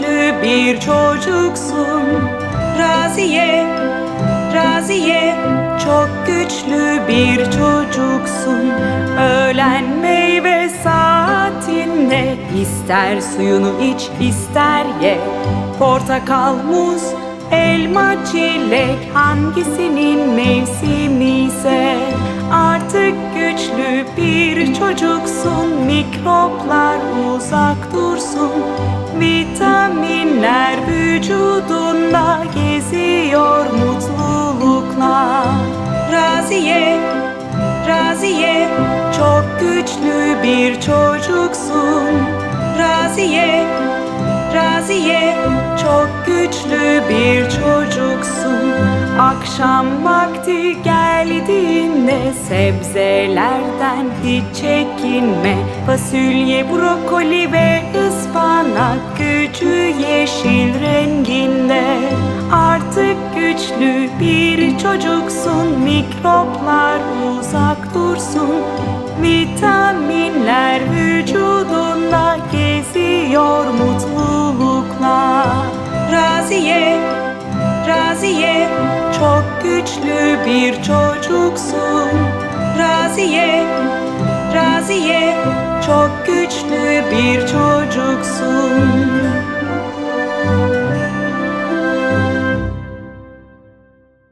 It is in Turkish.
güçlü bir çocuksun. Raziye, Raziye, çok güçlü bir çocuksun. Öğlen meyve saatinde ister suyunu iç ister ye. Portakal, muz, elma, çilek hangisinin mevsimi ise çocuksun. Mikroplar uzak dursun. Vitaminler vücudunda geziyor mutlulukla. Raziye, Raziye, çok güçlü bir çocuksun. Raziye, Raziye, çok güçlü bir çocuksun. Akşam vakti geldiğinde sebzelerden hiç çekinme. Fasulye, brokoli ve ıspanak gücü yeşil renginde. Artık güçlü bir çocuksun. Mikroplar uzak dursun. Vitaminler vücudunda geziyor mutlulukla. Raziye, Raziye, çok güçlü bir çocuksun. Raziye, Raziye, çok güçlü bir çocuksun.